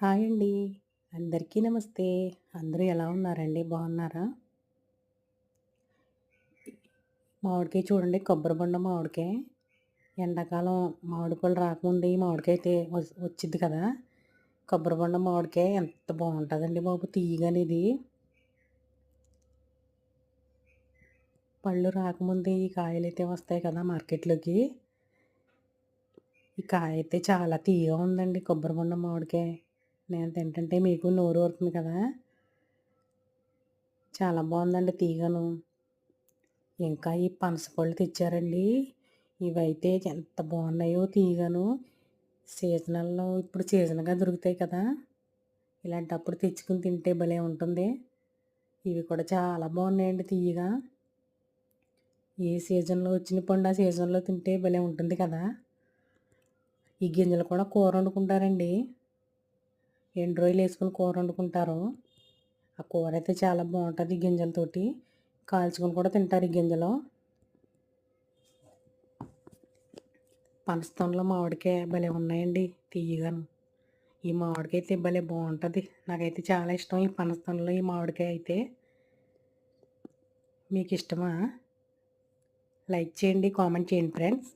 Hi అండి. అందరికీ నమస్తే. అందరూ ఎలా ఉన్నారండి? బాగున్నారా? మామిడికాయ చూడండి కొబ్బరి బొండ మామిడికాయ. ఎండాకాలం మామిడి పళ్ళు రాకముందు ఈ మామిడికాయ అయితే వచ్చింది కదా! కొబ్బరి బొండ మామిడికాయ ఎంత బాగుంటుందండి బాబు తీయగానే ఇది పళ్ళు రాకముందే ఈ కాయలు అయితే వస్తాయి కదా మార్కెట్‌లోకి. ఈ కాయ అయితే చాలా తీయగా ఉందండి కొబ్బరి బొండ మామిడికాయ. నేను తింటుంటే మీకు నోరు ఊరుతుంది కదా! చాలా బాగుందండి తీగను ఇంకా ఈ పనసపళ్ళు తెచ్చారండి. ఇవైతే ఎంత బాగున్నాయో తీయగాను. సీజనల్‌లో ఇప్పుడు సీజన్‌గా దొరుకుతాయి కదా! ఇలాంటప్పుడు తెచ్చుకుని తింటే భలే ఉంటుంది. ఇవి కూడా చాలా బాగున్నాయండి తీయగా ఏ సీజన్‌లో వచ్చిన పండు ఆ సీజన్‌లో తింటే భలే ఉంటుంది కదా! ఈ గింజలు కూడా కూర వండుకుంటారండి. ఎండు వేసుకుని కూర వండుకుంటారు. ఆ కూర అయితే చాలా బాగుంటుంది గింజలతోటి. కాల్చుకొని కూడా తింటారు ఈ గింజలు. పనస్తంలో మామిడికాయ భలే ఉన్నాయండి తియ్యగాను. ఈ మామిడికాయ అయితే భలే బాగుంటుంది నాకైతే చాలా ఇష్టం ఈ పనస్తంలో ఈ మామిడికాయ అయితే. మీకు ఇష్టమా లైక్ చేయండి, కామెంట్ చేయండి ఫ్రెండ్స్.